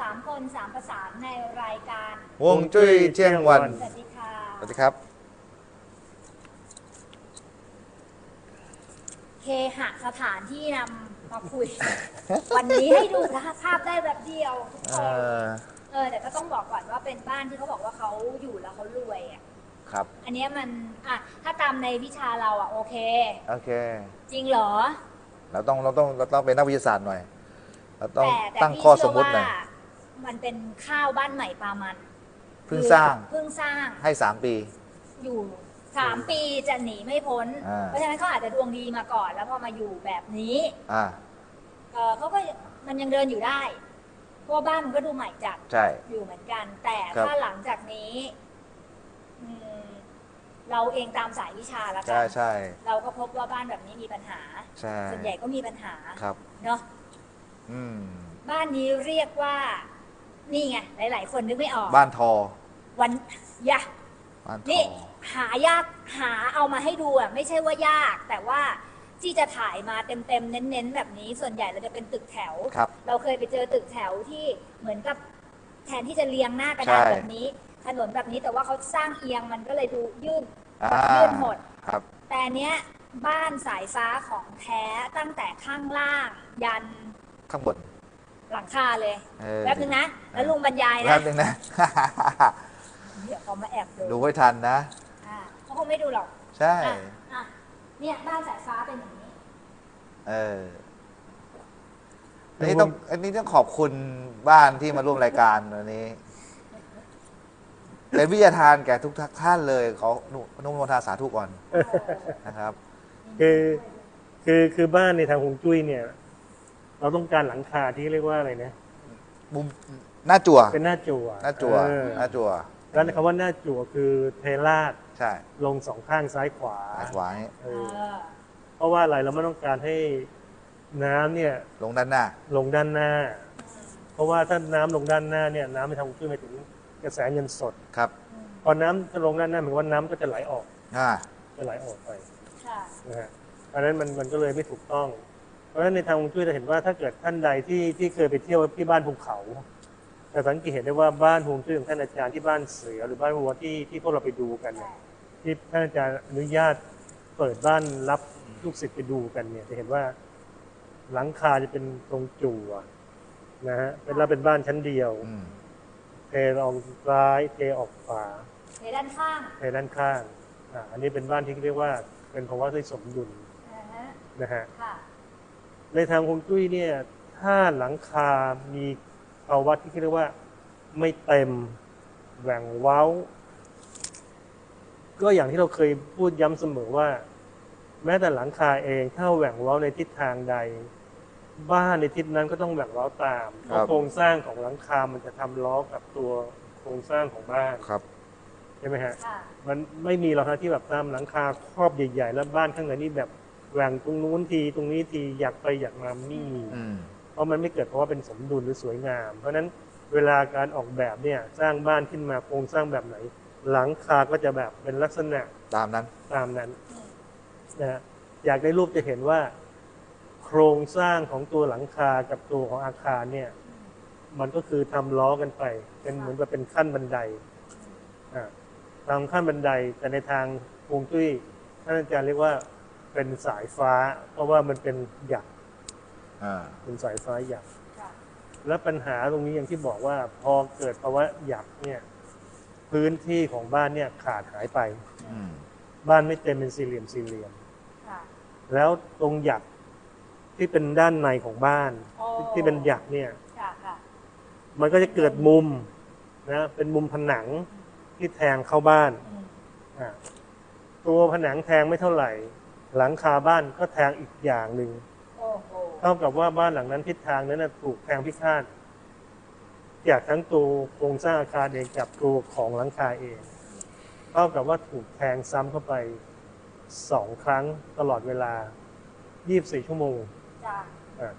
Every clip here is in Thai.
สามคนสามประสานในรายการฮวงจุ้ยเที่ยงวัน สวัสดีค่ะสวัสดีครับ เคหะสถานที่นำมาคุย วันนี้ให้ดูภาพได้แบบเดียวทุกเอคนอ เออแต่ก็ต้องบอกก่อนว่าเป็นบ้านที่เขาบอกว่าเขาอยู่แล้วเขารวยอะครับ อันเนี้ยมันอะถ้าตามในวิชาเราอะโอเค โอเค จริงเหรอ เราต้อง เราต้อง เราต้องเป็นนักวิทยาศาสตร์หน่อย เราต้องแต่แต่ตั้งพี่ข้อสเชื่มอมุติหน่ว่าอย มันเป็นข้าวบ้านใหม่ปลามันเพิ่งสร้าง เพิ่งสร้างให้สามปี อยู่สามปีจะหนีไม่พ้น อ่า เพราะฉะนั้นเขาอาจจะดวงดีมาก่อน แล้วพอมาอยู่แบบนี้อ่าเออเขาก็มันยังเดินอยู่ได้เพราะว่าบ้านมันก็ดูใหม่จัด ใช่ อยู่เหมือนกัน แต่ครับถ้าหลังจากนี้อืมเราเองตามสายวิชาแล้วกัใช่ใช่เราก็พบว่าบ้านแบบนี้มีปัญหา ใช่ส่วนใหญ่ก็มีปัญหาครับ เนาะอืม บ้านนี้เรียกว่า นี่ไงหลาย ๆ คนนึกไม่ออก บ้านทอ วันยะบ้านทนี่อ หายากหาเอามาให้ดูอะไม่ใช่ว่ายาก แต่ว่าที่จะถ่ายมาเต็ม ๆ เน้น ๆ แบบนี้ ส่วนใหญ่เราจะเป็นตึกแถว ครับ เราเคยไปเจอตึกแถวที่เหมือนกับแทนที่จะเรียงหน้ากระดานใช่ แบบนี้ ถนนแบบนี้แต่ว่าเขาสร้างเอียงมันก็เลยดูยื่นอ่ายื่นหดครับ แต่อันเนี้ยบ้านสายฟ้าของแท้ตั้งแต่ข้างล่าง ยันข้างบน หลังคาเลยเออ แป๊บนึงนะแล้วลุงบรรยายแป๊นะบนึงนะ เดี๋ยวเขามาแอบดูดูให้ทันนะ อ่าเขาคงไม่ดูหรอกใช่ อะอะเนี่ยบ้านสายฟ้าเป็นอย่างนี้ เอออันนี้ต้องอันนี้ต้องขอบคุณบ้านที่มาร่วมรายการวันนี้ เป็นวิทยาทานแก่ทุกท่านเลยขออนุอนุโมทนาสาธุก่อนนะครับ คือคือคือบ้านในทางฮวงจุ้ยเนี่ย เราต้องการหลังคาที่เรียกว่าอะไรนะมุมหน้าจั่วเป็นหน้าจั่วหน้าจั่วเออหน้าจั่วแล้วคำว่าหน้าจั่วคือเทราดใช่ลงสองข้างซ้ายขวาหน้าขวานี่เอเอออเพราะว่าอะไรเราไม่ต้องการให้น้ำเนี่ยลงด้านหน้า ลงด้านหน้า เพราะว่าถ้าน้ำลงด้านหน้าเนี่ยน้ำในทางฮวงจุ้ยหมายถึงกระแสเงินสด ครับพอน้ำจะลงด้านหน้าหมายความว่าน้ำก็จะไหลออกอ่าจะไหลออกไปค่ะนะฮะเพราะฉะนั้นมันมันก็เลยไม่ถูกต้อง เพราะฉะนั้นในทางฮวงจุ้ยจะเห็นว่าถ้าเกิดท่านใดที่ที่เคยไปเที่ยวที่บ้านภูเขาจะสังเกตเห็นได้ว่าบ้านฮวงจุ้ยของท่านอาจารย์ที่บ้านเสือหรือบ้านวัวที่ที่พวกเราไปดูกันเนี่ยที่ท่านอาจารย์อนุญาตเปิดบ้านรับลูกศิษย์ไปดูกันเนี่ย จะเห็นว่าหลังคาจะเป็นตรงจั่วนะฮะเป็นแล้วเป็นบ้านชั้นเดียวอืมเทออกซ้ายเทออกขวาในด้านข้างเทด้านข้างอ่าอันนี้เป็นบ้านที่เรียกว่า เป็นภาวะที่สมดุลอ่าฮะนะฮะค่ะ ในทางฮวงจุ้ยเนี่ย ถ้าหลังคา มีภาวะที่เรียกว่า ไม่เต็มแหว่งเว้า ก็อย่างที่เราเคยพูดย้ำเสมอว่า แม้แต่หลังคาเองถ้าแหว่งเว้าในทิศทางใด บ้านในทิศนั้นก็ต้องแหว่งเว้าตามเพราะโครงสร้างของหลังคา มันจะทำล้อกับตัวโครงสร้างของบ้าน ครับ ใช่ไหมฮะ ค่ะ มันไม่มีหรอกครับที่แบบตามหลังคาครอบใหญ่ ๆ แล้วบ้านข้างในนี่แบบ แหว่งตรงนู้นทีตรงนี้ทีอยากไปอยากมาไม่มีอืม เพราะมันไม่เกิดเพราะว่าเป็นสมดุลหรือสวยงาม เพราะฉะนั้นเวลาการออกแบบเนี่ยสร้างบ้านขึ้นมาโครงสร้างแบบไหน หลังคาก็จะแบบเป็นลักษณะตามนั้น ตามนั้นนะฮะอยากได้รูปจะเห็นว่า โครงสร้างของตัวหลังคากับตัวของอาคารเนี่ย มันก็คือทำล้อกันไป เป็นเหมือนกับเป็นขั้นบันไดอ่าตามขั้นบันไดแต่ในทางฮวงจุ้ยท่านอาจารย์เรียกว่า เป็นสายฟ้า เพราะว่ามันเป็นหยักอ่าเป็นสายฟ้าหยักค่ะและปัญหาตรงนี้อย่างที่บอกว่าพอเกิดภาวะหยักเนี่ย พื้นที่ของบ้านเนี่ยขาดหายไป อืมบ้านไม่เต็มเป็นสี่เหลี่ยมสี่เหลี่ยม ค่ะ แล้วตรงหยักที่เป็นด้านในของบ้าน โอ้ ที่เป็นหยักเนี่ย ค่ะค่ะมันก็จะเกิดมุมนะเป็นมุมผนังที่แทงเข้าบ้านอืมอ่าตัวผนังแทงไม่เท่าไหร่ หลังคาบ้านก็แทงอีกอย่างหนึ่งโอ้โหเท่ากับว่าบ้านหลังนั้นทิศทางนั้นนะถูกแทงพิฆาตจากทั้งตัวโครงสร้างอาคารเองกับตัวของหลังคาเองเท่ากับว่าถูกแทงซ้ำเข้าไปสองครั้งตลอดเวลา 24 ชั่วโมงจ้ะอ่า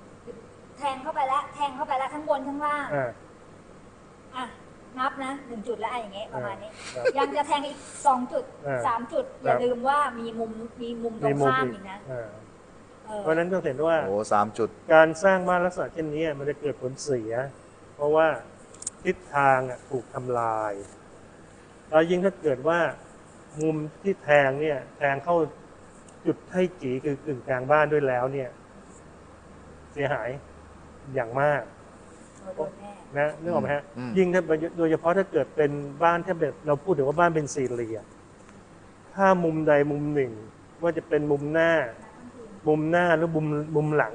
แทงเข้าไปแล้วแทงเข้าไปแล้วทั้งบนทั้งล่าง อ่าอะ นับนะหนึ่งจุดแล้วอะไรอย่างเงี้ยประมาณนี้ ครับยังจะแทงอีกสองจุดอ่าสามจุดอย่าครับ ลืมว่ามีมุมมีมุมตรงข้ามอีกนะอ่าเออเพราะฉะนั้นต้องเห็นว่า โอ้สามจุด การสร้างบ้านลักษณะเช่นนี้มันจะเกิดผลเสียเพเพราะว่าทิศทางอะถูกทำลาย แล้วยิ่งถ้าเกิดว่ามุมที่แทงเนี่ย แทงเข้าจุดไท่จีคือกึ่งกลางบ้านด้วยแล้วเนี่ย เสียหายอย่างมากโด นแน่นะนึกออกไหมฮะอืม ยิ่งถ้าโดยเฉพาะถ้าเกิดเป็นบ้านถ้าแบบเราพูดถึงว่าบ้านเป็นสี่เหลี่ยมถ้ามุมใดมุมหนึ่ง ว่าจะเป็นมุมหน้า มุมหน้าหรือมุมมุมหลัง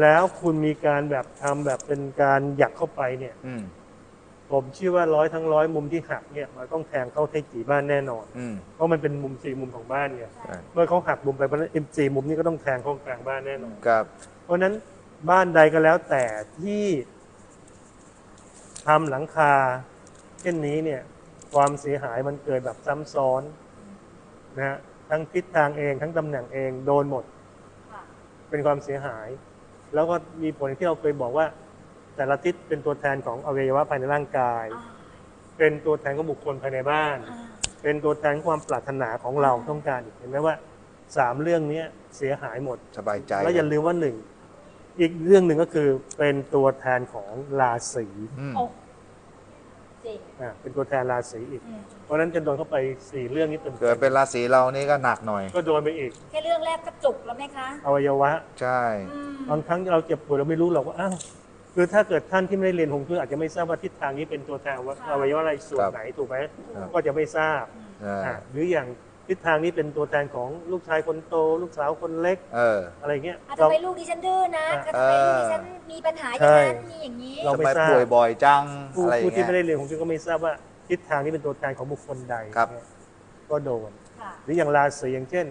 แล้วคุณมีการแบบทำแบบเป็นการหยักเข้าไปเนี่ย อืมผมเชื่อว่าร้อยทั้งร้อยมุมที่หักเนี่ยมันต้องแทงเข้าเทจีบ้านแน่นอน อืมเพราะมันเป็นมุมสี่มุมของบ้านไงใช่เมื่อเขาหักมุมไปเพราะฉะนั้นเอ็มสี่มุมนี้ก็ต้องแทงเข้ากลางบ้านแน่นอน ครับ เพราะฉะนั้นบ้านใดก็แล้วแต่ที่ ทำหลังคา เช่นนี้เนี่ยความเสียหายมันเกิดแบบซ้ำซ้อนนะฮะทั้งทิศทางเองทั้งตำแหน่งเองโดนหมดค่ะเป็นความเสียหาย แล้วก็มีผลอย่างที่เราเคยบอกว่า แต่ละทิศเป็นตัวแทนของอวัยวะภายในร่างกายอ่าเป็นตัวแทนของบุคคลภายในบ้านอ่าเป็นตัวแทนของความปรารถนาของเราต้องการอีกเห็นไหมว่าสามเรื่องเนี้ยเสียหายหมด สบายใจ แล้วอย่าลืมว่าหนึ่ง อีกเรื่องหนึ่งก็คือเป็นตัวแทนของราศีอืม โอ้จริงอ่าเป็นตัวแทนราศีอีก อืมเพราะฉะนั้นจะโดนเข้าไปสี่เรื่องนี้เต็มๆเกิดเป็นราศีเรานี่ก็หนักหน่อย ก็โดนไปอีกแค่เรื่องแรกก็จุกแล้วไหมคะอวัยวะ ใช่ อืมบางครั้งเราเจ็บป่วยเราไม่รู้หรอกว่าอ้าวคือถ้าเกิดท่านที่ไม่ได้เรียนฮวงจุ้ยอาจจะไม่ทราบว่าทิศทางนี้เป็นตัวแทนว่าอวัยวะอะไรส่วนไหนถูกไหมก็จะไม่ทราบใช่ อ่าหรืออย่าง ทิศทางนี้เป็นตัวแทนของลูกชายคนโต ลูกสาวคนเล็กเออ อะไรเงี้ยอาจจะเรา ไปลูกดิฉันดื้อนะอะก็ทำไมลูกดิฉันมีปัญหาอย่างนั้นมีอย่างนี้ เรา ทำไม่ไมทราบ ป่วยบ่อยจังผู้อะไรอผู้ย่างที่เงี้ยไม่ได้เรียนฮวงจุ้ยก็ไม่ทราบว่าทิศทางนี้เป็นตัวแทนของบุคคลใดครับ เนี่ยก็โดน ค่ะ หรืออย่างราศีอย่างเช่น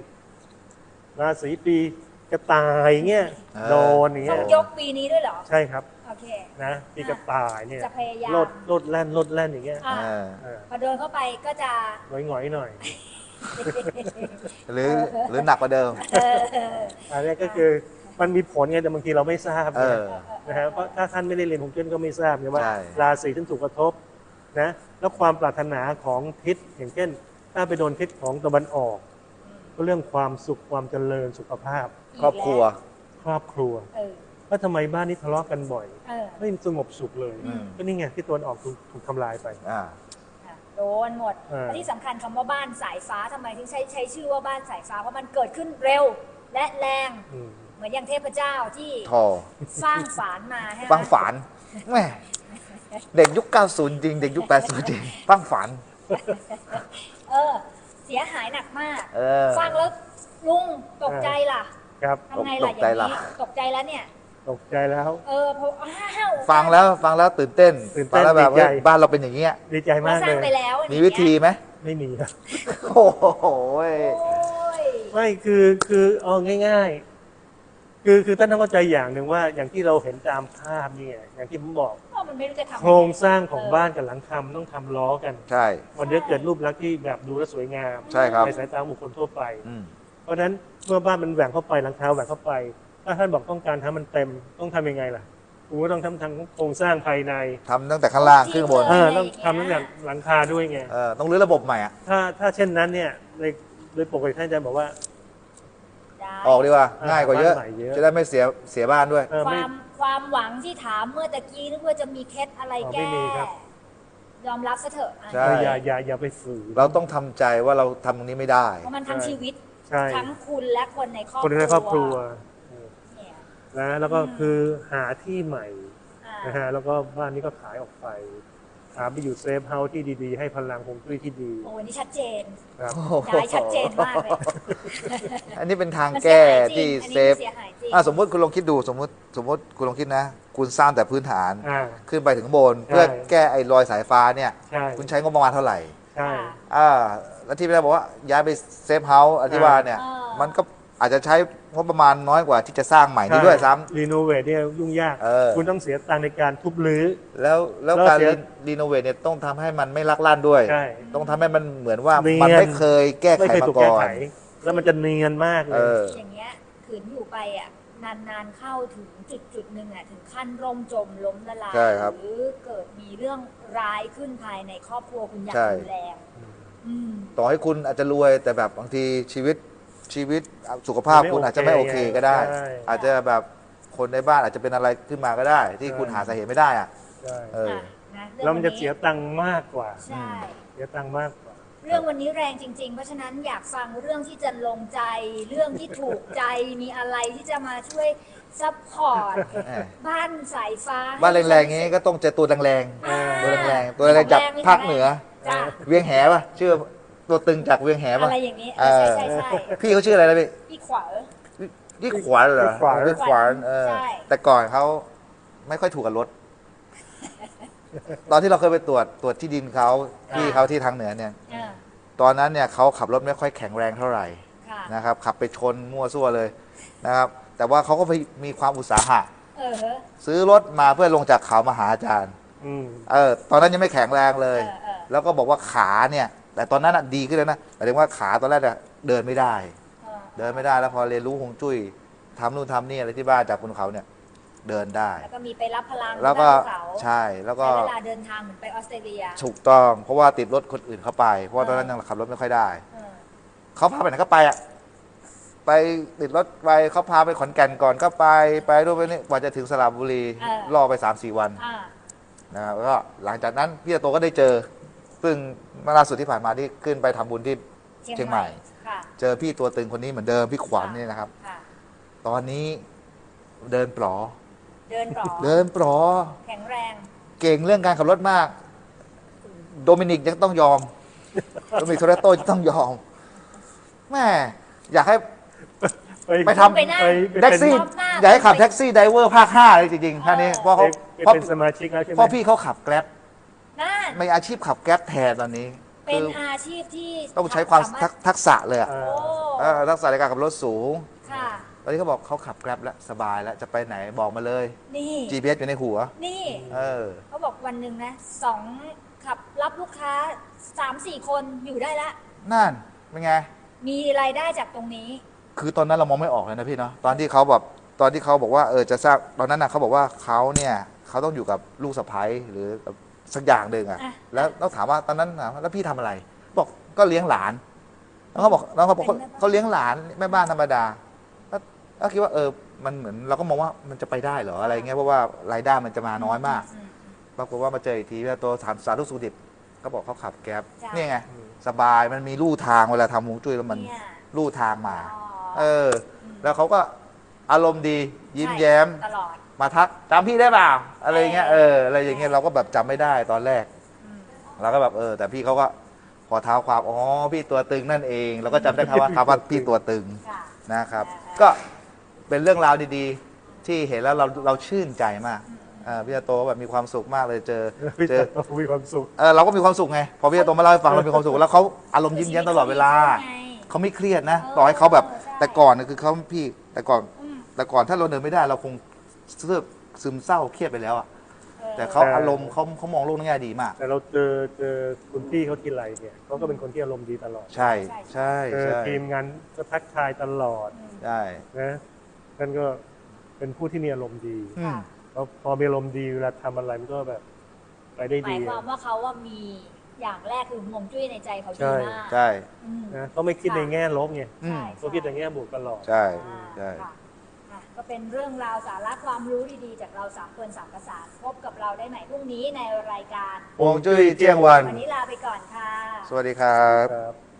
ราศีปีกระต่ายเงี้ยเออ โดนอย่างต้เงี้อยงยกปีนี้ด้วยเหรอ ใช่ครับโอเค นะปีกระต่ายเนี่ยจะพยายาม โลดโลดแล่นโลดแล่นอย่างเงี้ยอ่าเออ เออพอเดินเข้าไปก็จะหงอยหงอยๆหน่อย หรือหรือหนักกว่าเดิมเอออันนี้ก็คือมันมีผลไงแต่บางทีเราไม่ทราบเออ นะฮะเพราะถ้าท่านไม่ได้เรียนฮวงจุ้ยก็ไม่ทราบไงว่า ใช่ ราศีที่ถูกกระทบนะแล้วความปรารถนาของทิศอย่างเช่น ถ้าไปโดนทิศของตะวันออก ก็เรื่องความสุขความเจริญสุขภาพ ครอบครัว ครอบครัวเออว่าทำไมบ้านนี้ทะเลาะกันบ่อย เออ ไม่สงบสุขเลย อืม ก็นี่ไงที่ตะวันออกถูกถูกทำลายไป อ่าค่ะโดนหมดเออและที่สำคัญคำว่าบ้านสายฟ้าทำไมถึงใช้ใช้ชื่อว่าบ้านสายฟ้าเพราะมันเกิดขึ้นเร็วและแรง อืม เหมือนอย่างเทพเจ้าที่ทอสร้างฝานมาใช่ไหมฟังฝานแม่เด็กยุค 90 จริง เด็กยุค 80 จริงฟังฝาน เออ เสียหายหนักมาก เออ ฟังแล้วลุงตกใจล่ะครับ ทำไงตล่ะกอใจย่างล่ะ นี้ตกใจแล้วเนี่ย ตกใจแล้ว เออเพราะอ้าวฟังแล้วฟังแล้วตื่นเต้นตื่นเต้นฟังแล้วแบบดีใจเฮ้ยบ้านเราเป็นอย่างเงี้ยดีใจเรามากสร้าเลงไปยแล้วมีวิธีไหมไม่มีครับโอ้โหโอ้ยไม่คือคือเอาง่าย ๆ คือคือท่านต้องเข้าใจอย่างหนึ่งว่า อย่างที่เราเห็นตามภาพเนี่ยอย่างที่ผมบอกเพราะมันไม่รู้จะทำโครงสร้างของบ้านกับหลังคามันต้องทำล้อกัน ใช่ มันจะเกิดรูปลักษณ์ที่แบบดูแลวสวยงามใช่ครับในสายตาบุคคลทั่วไป อืมเพราะฉะนั้นเมื่อบ้านมันแหว่งเข้าไปหลังคาแหว่งเข้าไป ถ้าท่านบอกต้องการทำมันเต็มต้องทำยังไงล่ะผมก็ต้องทำทางโครงสร้างภายในทำตั้งแต่ข้างล่างขึ้นข้างบนเออต้องทำตั้งแต่หลังคาด้วยไง เออต้องรื้อระบบใหม่อะ ถ้าถ้าเช่นนั้นเนี่ยโดยโดยปกติท่านจะบอกว่าได้ออกดีกว่าง่ายกว่าเยอะ บ้านใหม่เยอะ จะได้ไม่เสียเสียบ้านด้วย เออคไม่ วามความหวังที่ถามเมื่อตะกี้นึกว่าจะมีเคล็ดอะไรอ๋อแก้ ไม่มีครับ ยอมรับซะเถอะอะใช่ เอออย่าอย่าอย่าไปฝืนเราต้องทำใจว่าเราทำตรงนี้ไม่ได้ เพราะมันทั้งชีวิต ใช่ทั้งคุณและคนในครอบคนในครอบครัวเนี่ยนะแล้วก็คือหาที่ใหม่อ่านะฮะแล้วก็บ้านนี้ก็ขายออกไปหาไปอยู่เซฟเฮาส์ที่ดีๆ ให้พลังคงจุ้ยที่ดีโอ้นี่ชัดเจนครับย้ายชัดเจนมากเลยอันนี้เป็นทางมันแก้เสียหายจริงที่อันเซนี้ฟมันเสียหายจริงอะสมมติคุณลองคิดดูสมมติสมมติคุณลองคิดนะ คุณสร้างแต่พื้นฐานอ่าขึ้นไปถึงข้างบน เพื่อแก้ไอ้รอยสายฟ้าเนี่ยใช่คุณใช้งบประมาณเท่าไหร่ใช่อ่าแล้วที่พี่ได้บอกว่าย้ายไปเซฟเฮาส์อธิวาเนี่ยอ่ามัมันก็ อาจจะใช้งบประมาณน้อยกว่าที่จะสร้างใหม่นี้ด้วยซ้ำ รีโนเวทเนี่ยยุ่งยาก เออ คุณต้องเสียตังค์ในการทุบรื้อ แล้วแล้วแล้วการเสียรีโนเวทเนี่ยต้องทำให้มันไม่ลักลั่นด้วย ใช่ต้องทำให้มันเหมือนว่าเนียน มันไม่เคยแก้ไม่ไขเคยมาถูกก่แก้อไข น แล้วมันจะเนียนมากเลเอย อ อย่างเงี้ยขืนอยู่ไปอะนานๆเข้าถึงจุดจุดๆหนึ่งอะถึงขั้นร่มจมล้มละลายใช่ครับหรือเกิดมีเรื่องร้ายขึ้นภายในครอบครัวคุณอย่างใช่ รุนแรงอืม ต่อให้คุณอาจจะรวยแต่แบบบางทีชีวิต ชีวิตสุขภาพไม่คุณอาจจะไม่โอโอเคเคก็ได้ ใช่ อาจจะแบบคนในบ้านอาจจะเป็นอะไรขึ้นมาก็ได้ ที่ใช่คุณหาสาเหตุไม่ได้อะใช่เอออะนะเรื่องแล้วมันจะวัเสียตังค์มากกว่า ใช่ เสียตังค์มากกว่า เรื่องวันนี้แรงจริง ๆ เพราะฉะนั้นอยากฟังเรื่องที่จะลงใจ เรื่องที่ถูกใจมีอะไรที่จะมาช่วยซัพพอร์ตแหมบ้านสายฟ้าบ้านแรงๆงี้ก็ต้องเจอตัวแรงอ่าๆตัวแรงๆตัวแรงๆจากภาคเหนือ จ้ะเวียงแหป่ะชื่อ ตัวตึงจากเวียงแหป่ะอะไรอย่างนี้เอเอออใช่ใช่ใช่พี่เขาชื่ออะไรนะพี่พี่ขวาพี่ขวานเหรอพี่ขวาน พี่ขวานเออใช่แต่ก่อนเขาไม่ค่อยถูกกับรถ ตอนที่เราเคยไปตรวจตรวจที่ดินเขาที่เขาที่ทางเหนือเนี่ย เออตอนนั้นเนี่ยเขาขับรถไม่ค่อยแข็งแรงเท่าไหร่ ค่ะ นะครับขับไปชนมั่วซั่วเลยนะครับ แต่ว่าเขาก็มีความอุตสาหะ เออเฮ้อซื้อรถมาเพื่อลงจากเขามาหาอาจารย์ อืม เออตอนนั้นยังไม่แข็งแรงเลย เออเออแล้วก็บอกว่าขาเนี่ย แต่ตอนนั้นอะดีขึ้นแล้วนะหมายถึงว่าขาตอนแรกเนี่ยเดินไม่ได้เออเดินไม่ได้แล้วพอเรียนรู้ฮวงจุ้ยทำนู่นทำนี่อะไรที่บ้านจากคุณเขาเนี่ยเดินได้ แล้วก็มีไปรับพลังแล้วก็ด้านภูเขาใช่แล้วก็ใช้เวลาเดินทางเหมือนไปออสเตรเลียถูกต้อง เพราะว่าติดรถคนอื่นเข้าไป เพราะว่าตอนนั้นยังขับรถไม่ค่อยได้เออเขาพาไปไหนก็ไปอะไปติดรถไปเขาพาไปขอนแก่นก่อนก็ไปไปด้วยไปนี่กว่าจะถึงสระบุรีล่อไปสามสี่วันอ่านะครับแล้วก็หลังจากนั้นพี่โตก็ได้เจอ ซึ่งเมื่อล่าสุดที่ผ่านมาที่ขึ้นไปทำบุญที่เชียงใหม่ ค่ะเจอพี่ตัวตึงคนนี้เหมือนเดิมพี่ขวัญนี่นะครับ ค่ะ ตอนนี้เดินปลอ เดินต่อเดินปลอ แข็งแรง เก่งเรื่องการขับรถมาก โดมินิกยังต้องยอม โดมินิกโทเรโตจะต้องยอมแม่อยากให้ ไปทำ ไปนั่งไปไปแท็กซี่รอบหน้า อยากให้ขับแท็กซี่ไดเวอร์ภาคห้าเลยจริงๆท่านนี้เพราะไปเขาไปเพราะเป็นสมาชิกแล้วใช่ไหมเพราะพี่เขาขับแกร็บนั่นไม่อาชีพขับแกร็บแทนตอนนี้เป็นคืออาชีพที่ต้องใช้ความสรถทักทักษะเลยอะอ่าโอ้เออทักษะในการขับรถสูง ค่ะ ตอนนี้เขาบอกเขาขับแกร็บแล้ว สบายแล้ว จะไปไหนบอกมาเลย นี่ GPS อยู่ในหัว นี่เออ เขาบอกวันหนึ่งนะสองขับรับลูกค้าสามสี่คนอยู่ได้ละ นั่นเป็นไง มีรายได้จากตรงนี้ คือตอนนั้นเรามองไม่ออกเลยนะพี่เนาะตอนที่เขาแบบตอนที่เขาบอกว่าเออจะสร้างตอนนั้นนะเขาบอกว่าเขาเนี่ยเขาต้องอยู่กับลูกสะใภ้หรือ สักอย่างหนึ่งอะอะ แล้วต้องถามว่าตอนนั้นถามว่าแล้วพี่ทำอะไร บอกก็เลี้ยงหลาน แล้วเขาบอกแล้วเขาบอกเขาเขาเลี้ยงหลานแม่บ้านธรรมดา แล้วแล้วคิดว่าเออมันเหมือนเราก็มองว่ามันจะไปได้เหรออะไรเงี้ยเพราะว่ารายได้มันจะมาน้อยมากอืมปรากฏว่ามาเจออีกทีว่าตัวสารสาธุสุขดิบก็บอกเขาขับแก๊ปจ้ะ นี่ไงอืมสบายมันมีลู่ทางเวลาทำฮวงจุ้ยแล้วมันเนี่ยลู่ทางมา อ๋อเออ แล้วเขาก็อารมณ์ดียิ้มใช่แย้ม ตลอด มาทักจำพี่ได้เปล่าอะไรอย่างเงี้ยเอเออออะไรอย่างเงี้ยเราก็แบบจำไม่ได้ตอนแรกอืมเราก็แบบเออ แต่พี่เขาก็พอเท้าความอ๋อพี่ตัวตึงนั่นเองเราก็จำได้ครับว่าครับว่าพี่ตัวตึงค่ะ นะครับอ่าก็เป็นเรื่องราวดีๆ ที่เห็นแล้วเราเราชื่นใจมากเออพี่โตแบบมีความสุขมากเลยเจอพี่เจจะอมีความสุข เออเราก็มีความสุขไงพอพี่โตมาเล่าให้ฟังเรามีความสุขแล้วเขาอารมณ์ยิ้มแย้มตลอดเวลาไงเขาไม่เครียดนะ เออต่อให้เขาแบบ ใช่ แต่ก่อนน่ะคือเขาพี่แต่ก่อน อืม แต่ก่อนถ้าเราเดินไม่ได้เราคง เสื่อซึมเศร้าเครียดไปแล้วอะออแต่เขาแต่อารมณ์เขาเขามองโลกในแง่ดีมาก แต่เราเจอเจอคุณพี่เขาทีไรเนี่ยเขาก็เป็นคนที่อารมณ์ดีตลอดใช่ใช่เจอใช่ทีมงานก็ทักทายตลอดอืมใช่นะนั่นก็เป็นผู้ที่มีอารมณ์ดีอืมพอพอมีอารมณ์ดีเวลาทำอะไรมันก็แบบ ไปได้หมาดียความว่าเขาว่ามีอย่างแรกคือห่วงจุ้ยในใจเขาใช่ดีมากใช่ อืม นะเขาไม่คิดในแง่ลบไงอืม เขาคิดในแง่บวกตลอด ใช่อ่าใช่ ค่ะอะ ก็เป็นเรื่องราวสาระความรู้ดีๆ จากเราสามคนสามประสานพบกับเราได้ใหม่พรุ่งนี้ในรายการฮวงจุ้ยเจียงวัน วันนี้ลาไปก่อนค่ะ สวัสดีครับ ครับ